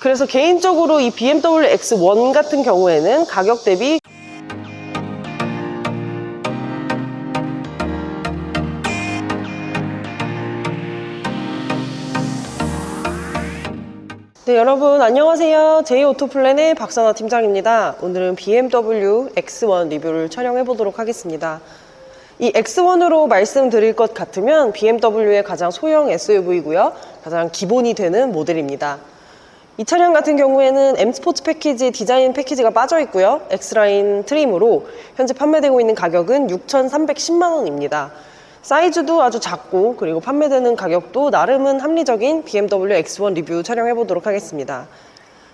그래서 개인적으로 이 BMW X1 같은 경우에는 가격 대비 네, 여러분 안녕하세요. 제이오토플랜의 박선아 팀장입니다. 오늘은 BMW X1 리뷰를 촬영해 보도록 하겠습니다. 이 X1으로 말씀드릴 것 같으면 BMW의 가장 소형 SUV고요. 가장 기본이 되는 모델입니다. 이 차량 같은 경우에는 M 스포츠 패키지 디자인 패키지가 빠져 있고요. X라인 트림으로 현재 판매되고 있는 가격은 6,310만 원입니다. 사이즈도 아주 작고 그리고 판매되는 가격도 나름은 합리적인 BMW X1 리뷰 촬영해 보도록 하겠습니다.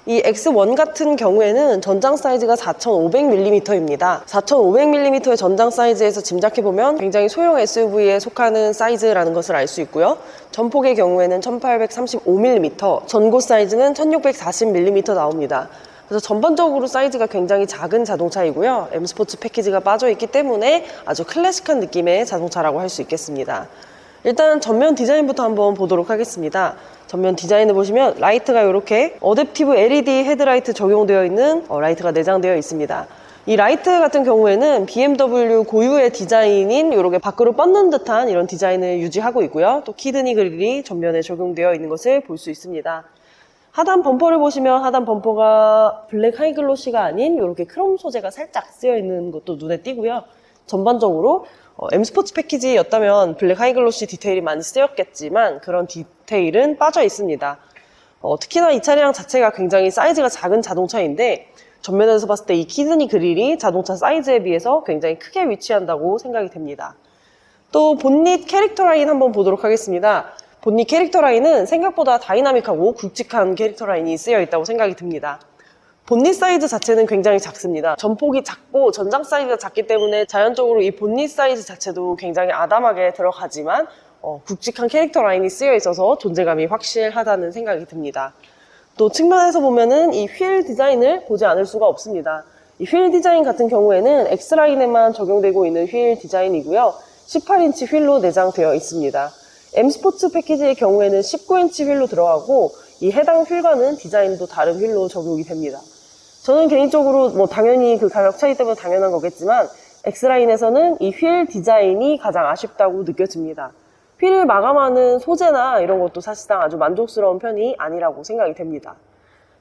이 X1 같은 경우에는 전장 사이즈가 4,500mm입니다. 4,500mm의 전장 사이즈에서 짐작해보면 굉장히 소형 SUV에 속하는 사이즈라는 것을 알 수 있고요. 전폭의 경우에는 1835mm, 전고 사이즈는 1640mm 나옵니다. 그래서 전반적으로 사이즈가 굉장히 작은 자동차이고요. M 스포츠 패키지가 빠져 있기 때문에 아주 클래식한 느낌의 자동차라고 할 수 있겠습니다. 일단 전면 디자인부터 한번 보도록 하겠습니다. 전면 디자인을 보시면 라이트가 이렇게 어댑티브 LED 헤드라이트 적용되어 있는 어, 라이트가 내장되어 있습니다. 이 라이트 같은 경우에는 BMW 고유의 디자인인 이렇게 밖으로 뻗는 듯한 이런 디자인을 유지하고 있고요. 또 키드니 그릴이 전면에 적용되어 있는 것을 볼 수 있습니다. 하단 범퍼를 보시면 하단 범퍼가 블랙 하이글로시가 아닌 이렇게 크롬 소재가 살짝 쓰여 있는 것도 눈에 띄고요. 전반적으로 어, M 스포츠 패키지였다면 블랙 하이글로시 디테일이 많이 쓰였겠지만 그런 디테일은 빠져 있습니다. 어, 특히나 이 차량 자체가 굉장히 사이즈가 작은 자동차인데 전면에서 봤을 때 이 키드니 그릴이 자동차 사이즈에 비해서 굉장히 크게 위치한다고 생각이 됩니다. 또 본닛 캐릭터 라인 한번 보도록 하겠습니다. 본닛 캐릭터 라인은 생각보다 다이나믹하고 굵직한 캐릭터 라인이 쓰여 있다고 생각이 듭니다. 본닛 사이즈 자체는 굉장히 작습니다. 전폭이 작고 전장 사이즈가 작기 때문에 자연적으로 이 본닛 사이즈 자체도 굉장히 아담하게 들어가지만 어, 굵직한 캐릭터 라인이 쓰여 있어서 존재감이 확실하다는 생각이 듭니다. 또 측면에서 보면은 이 휠 디자인을 보지 않을 수가 없습니다. 이 휠 디자인 같은 경우에는 X라인에만 적용되고 있는 휠 디자인이고요. 18인치 휠로 내장되어 있습니다. M 스포츠 패키지의 경우에는 19인치 휠로 들어가고 이 해당 휠과는 디자인도 다른 휠로 적용이 됩니다. 저는 개인적으로 뭐 당연히 그 가격 차이 때문에 당연한 거겠지만 X라인에서는 이 휠 디자인이 가장 아쉽다고 느껴집니다. 휠을 마감하는 소재나 이런 것도 사실상 아주 만족스러운 편이 아니라고 생각이 됩니다.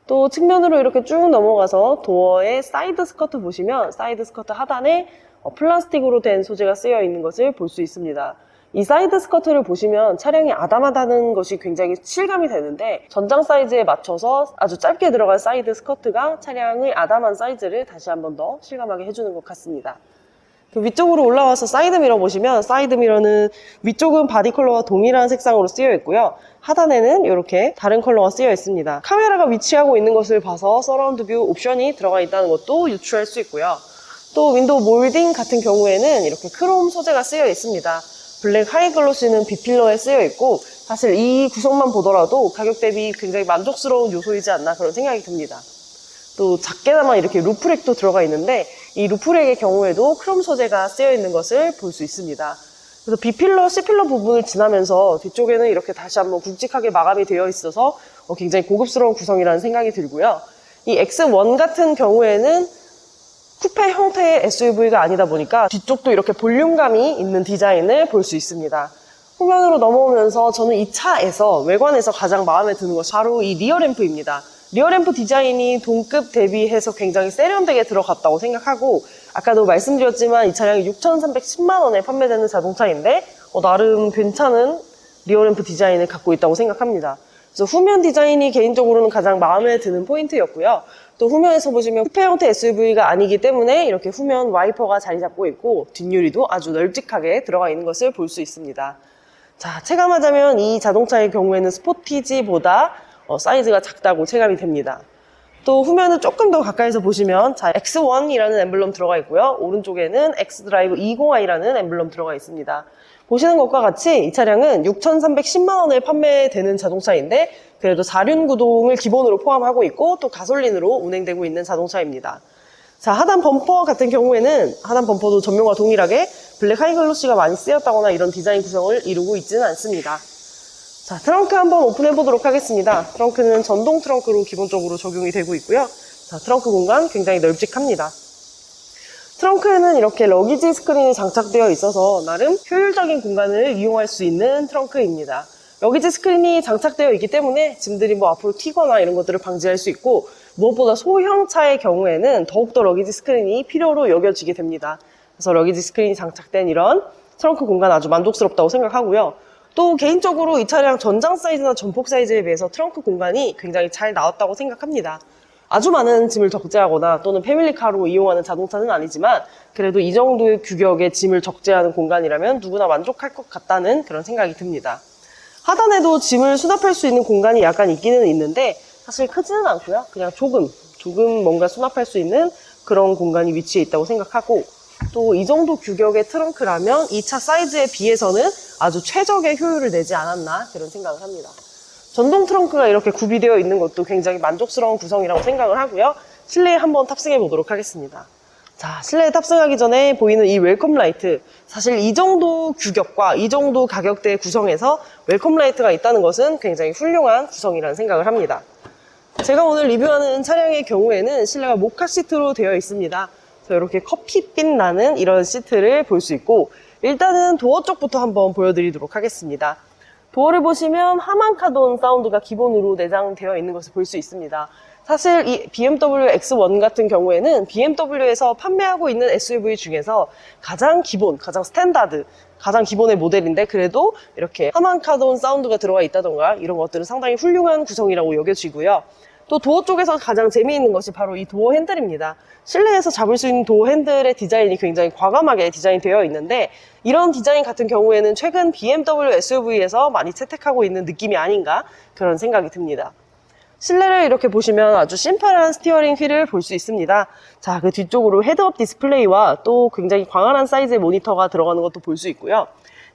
또 측면으로 이렇게 쭉 넘어가서 도어의 사이드 스커트 보시면 사이드 스커트 하단에 어, 플라스틱으로 된 소재가 쓰여 있는 것을 볼 수 있습니다. 이 사이드 스커트를 보시면 차량이 아담하다는 것이 굉장히 실감이 되는데 전장 사이즈에 맞춰서 아주 짧게 들어간 사이드 스커트가 차량의 아담한 사이즈를 다시 한번 더 실감하게 해주는 것 같습니다. 그 위쪽으로 올라와서 사이드 미러 보시면 사이드 미러는 위쪽은 바디 컬러와 동일한 색상으로 쓰여 있고요. 하단에는 이렇게 다른 컬러가 쓰여 있습니다. 카메라가 위치하고 있는 것을 봐서 서라운드 뷰 옵션이 들어가 있다는 것도 유추할 수 있고요. 또 윈도우 몰딩 같은 경우에는 이렇게 크롬 소재가 쓰여 있습니다. 블랙 하이글로시는 비필러에 쓰여 있고 사실 이 구성만 보더라도 가격 대비 굉장히 만족스러운 요소이지 않나 그런 생각이 듭니다. 또 작게나마 이렇게 루프렉도 들어가 있는데 이 루프렉의 경우에도 크롬 소재가 쓰여 있는 것을 볼 수 있습니다. 그래서 B필러, C필러 부분을 지나면서 뒤쪽에는 이렇게 다시 한번 굵직하게 마감이 되어 있어서 어, 굉장히 고급스러운 구성이라는 생각이 들고요. 이 X1 같은 경우에는 쿠페 형태의 SUV가 아니다 보니까 뒤쪽도 이렇게 볼륨감이 있는 디자인을 볼 수 있습니다. 후면으로 넘어오면서 저는 이 차에서 외관에서 가장 마음에 드는 것이 바로 이 리어램프입니다. 리어램프 디자인이 동급 대비해서 굉장히 세련되게 들어갔다고 생각하고 아까도 말씀드렸지만 이 차량이 6,310만 원에 판매되는 자동차인데 어, 나름 괜찮은 리어램프 디자인을 갖고 있다고 생각합니다. 그래서 후면 디자인이 개인적으로는 가장 마음에 드는 포인트였고요. 또 후면에서 보시면 쿠페 형태 SUV가 아니기 때문에 이렇게 후면 와이퍼가 자리 잡고 있고 뒷유리도 아주 널찍하게 들어가 있는 것을 볼 수 있습니다. 자, 체감하자면 이 자동차의 경우에는 스포티지보다 어, 사이즈가 작다고 체감이 됩니다. 또 후면을 조금 더 가까이서 보시면 자, X1이라는 엠블럼 들어가 있고요. 오른쪽에는 X드라이브 20i라는 엠블럼 들어가 있습니다. 보시는 것과 같이 이 차량은 6,310만 원에 판매되는 자동차인데 그래도 4륜 구동을 기본으로 포함하고 있고 또 가솔린으로 운행되고 있는 자동차입니다. 자, 하단 범퍼 같은 경우에는 하단 범퍼도 전면과 동일하게 블랙 하이글로시가 많이 쓰였다거나 이런 디자인 구성을 이루고 있지는 않습니다. 자, 트렁크 한번 오픈해 보도록 하겠습니다. 트렁크는 전동 트렁크로 기본적으로 적용이 되고 있고요. 자, 트렁크 공간 굉장히 널찍합니다. 트렁크에는 이렇게 러기지 스크린이 장착되어 있어서 나름 효율적인 공간을 이용할 수 있는 트렁크입니다. 러기지 스크린이 장착되어 있기 때문에 짐들이 뭐 앞으로 튀거나 이런 것들을 방지할 수 있고 무엇보다 소형 차의 경우에는 더욱더 러기지 스크린이 필요로 여겨지게 됩니다. 그래서 러기지 스크린이 장착된 이런 트렁크 공간 아주 만족스럽다고 생각하고요. 또 개인적으로 이 차량 전장 사이즈나 전폭 사이즈에 비해서 트렁크 공간이 굉장히 잘 나왔다고 생각합니다. 아주 많은 짐을 적재하거나 또는 패밀리카로 이용하는 자동차는 아니지만 그래도 이 정도의 규격의 짐을 적재하는 공간이라면 누구나 만족할 것 같다는 그런 생각이 듭니다. 하단에도 짐을 수납할 수 있는 공간이 약간 있기는 있는데 사실 크지는 않고요. 그냥 조금, 조금 뭔가 수납할 수 있는 그런 공간이 위치해 있다고 생각하고 또 이 정도 규격의 트렁크라면 이 차 사이즈에 비해서는 아주 최적의 효율을 내지 않았나 그런 생각을 합니다. 전동 트렁크가 이렇게 구비되어 있는 것도 굉장히 만족스러운 구성이라고 생각을 하고요. 실내에 한번 탑승해 보도록 하겠습니다. 자, 실내에 탑승하기 전에 보이는 이 웰컴 라이트. 사실 이 정도 규격과 이 정도 가격대의 구성에서 웰컴 라이트가 있다는 것은 굉장히 훌륭한 구성이라는 생각을 합니다. 제가 오늘 리뷰하는 차량의 경우에는 실내가 모카 시트로 되어 있습니다. 그래서 이렇게 커피빛 나는 이런 시트를 볼 수 있고 일단은 도어 쪽부터 한번 보여드리도록 하겠습니다. 도어를 보시면 하만카돈 사운드가 기본으로 내장되어 있는 것을 볼 수 있습니다. 사실 이 BMW X1 같은 경우에는 BMW에서 판매하고 있는 SUV 중에서 가장 기본, 가장 스탠다드, 가장 기본의 모델인데 그래도 이렇게 하만카돈 사운드가 들어가 있다던가 이런 것들은 상당히 훌륭한 구성이라고 여겨지고요. 또 도어 쪽에서 가장 재미있는 것이 바로 이 도어 핸들입니다. 실내에서 잡을 수 있는 도어 핸들의 디자인이 굉장히 과감하게 디자인되어 있는데 이런 디자인 같은 경우에는 최근 BMW SUV에서 많이 채택하고 있는 느낌이 아닌가 그런 생각이 듭니다. 실내를 이렇게 보시면 아주 심플한 스티어링 휠을 볼 수 있습니다. 자, 그 뒤쪽으로 헤드업 디스플레이와 또 굉장히 광활한 사이즈의 모니터가 들어가는 것도 볼 수 있고요.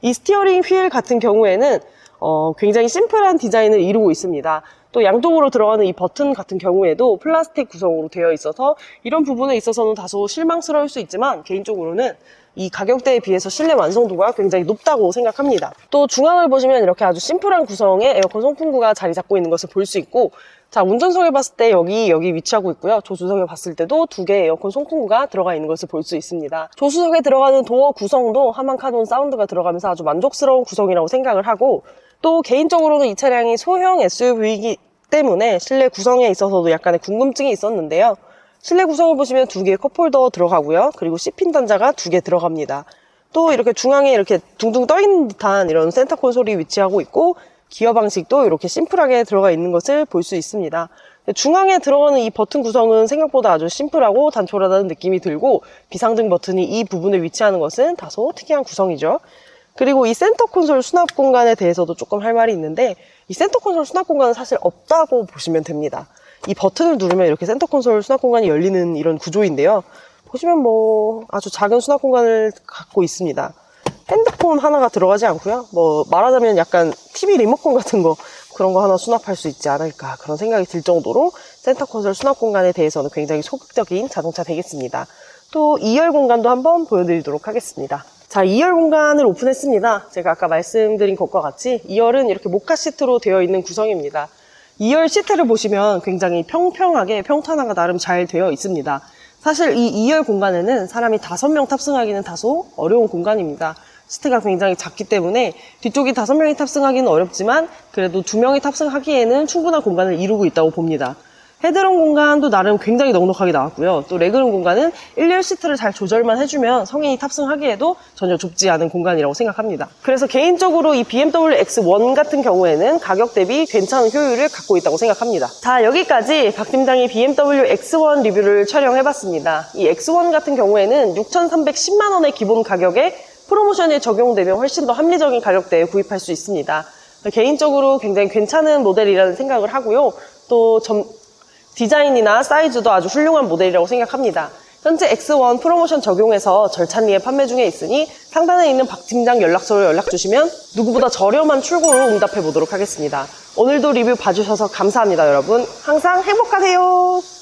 이 스티어링 휠 같은 경우에는 어, 굉장히 심플한 디자인을 이루고 있습니다. 또 양쪽으로 들어가는 이 버튼 같은 경우에도 플라스틱 구성으로 되어 있어서 이런 부분에 있어서는 다소 실망스러울 수 있지만 개인적으로는 이 가격대에 비해서 실내 완성도가 굉장히 높다고 생각합니다. 또 중앙을 보시면 이렇게 아주 심플한 구성의 에어컨 송풍구가 자리 잡고 있는 것을 볼 수 있고 자 운전석에 봤을 때 여기 여기 위치하고 있고요. 조수석에 봤을 때도 두 개의 에어컨 송풍구가 들어가 있는 것을 볼 수 있습니다. 조수석에 들어가는 도어 구성도 하만카돈 사운드가 들어가면서 아주 만족스러운 구성이라고 생각을 하고 또 개인적으로는 이 차량이 소형 SUV이기 때문에 실내 구성에 있어서도 약간의 궁금증이 있었는데요. 실내 구성을 보시면 두 개의 컵홀더 들어가고요. 그리고 C핀 단자가 두 개 들어갑니다. 또 이렇게 중앙에 이렇게 둥둥 떠 있는 듯한 이런 센터 콘솔이 위치하고 있고 기어 방식도 이렇게 심플하게 들어가 있는 것을 볼 수 있습니다. 중앙에 들어가는 이 버튼 구성은 생각보다 아주 심플하고 단촐하다는 느낌이 들고 비상등 버튼이 이 부분에 위치하는 것은 다소 특이한 구성이죠. 그리고 이 센터 콘솔 수납 공간에 대해서도 조금 할 말이 있는데 이 센터 콘솔 수납 공간은 사실 없다고 보시면 됩니다. 이 버튼을 누르면 이렇게 센터 콘솔 수납 공간이 열리는 이런 구조인데요. 보시면 뭐 아주 작은 수납 공간을 갖고 있습니다. 핸드폰 하나가 들어가지 않고요. 뭐 말하자면 약간 TV 리모컨 같은 거 그런 거 하나 수납할 수 있지 않을까 그런 생각이 들 정도로 센터 콘솔 수납 공간에 대해서는 굉장히 소극적인 자동차 되겠습니다. 또 2열 공간도 한번 보여드리도록 하겠습니다. 자, 2열 공간을 오픈했습니다. 제가 아까 말씀드린 것과 같이 2열은 이렇게 모카 시트로 되어 있는 구성입니다. 2열 시트를 보시면 굉장히 평평하게 평탄화가 나름 잘 되어 있습니다. 사실 이 2열 공간에는 사람이 5명 탑승하기는 다소 어려운 공간입니다. 시트가 굉장히 작기 때문에 뒤쪽이 5명이 탑승하기는 어렵지만 그래도 2명이 탑승하기에는 충분한 공간을 이루고 있다고 봅니다. 헤드룸 공간도 나름 굉장히 넉넉하게 나왔고요. 또 레그룸 공간은 1열 시트를 잘 조절만 해주면 성인이 탑승하기에도 전혀 좁지 않은 공간이라고 생각합니다. 그래서 개인적으로 이 BMW X1 같은 경우에는 가격 대비 괜찮은 효율을 갖고 있다고 생각합니다. 자, 여기까지 박 팀장이 BMW X1 리뷰를 촬영해봤습니다. 이 X1 같은 경우에는 6,310만원의 기본 가격에 프로모션이 적용되면 훨씬 더 합리적인 가격대에 구입할 수 있습니다. 개인적으로 굉장히 괜찮은 모델이라는 생각을 하고요. 또 점, 디자인이나 사이즈도 아주 훌륭한 모델이라고 생각합니다. 현재 X1 프로모션 적용해서 절찬리에 판매 중에 있으니 상단에 있는 박 팀장 연락처로 연락 주시면 누구보다 저렴한 출고로 응답해 보도록 하겠습니다. 오늘도 리뷰 봐주셔서 감사합니다, 여러분. 항상 행복하세요.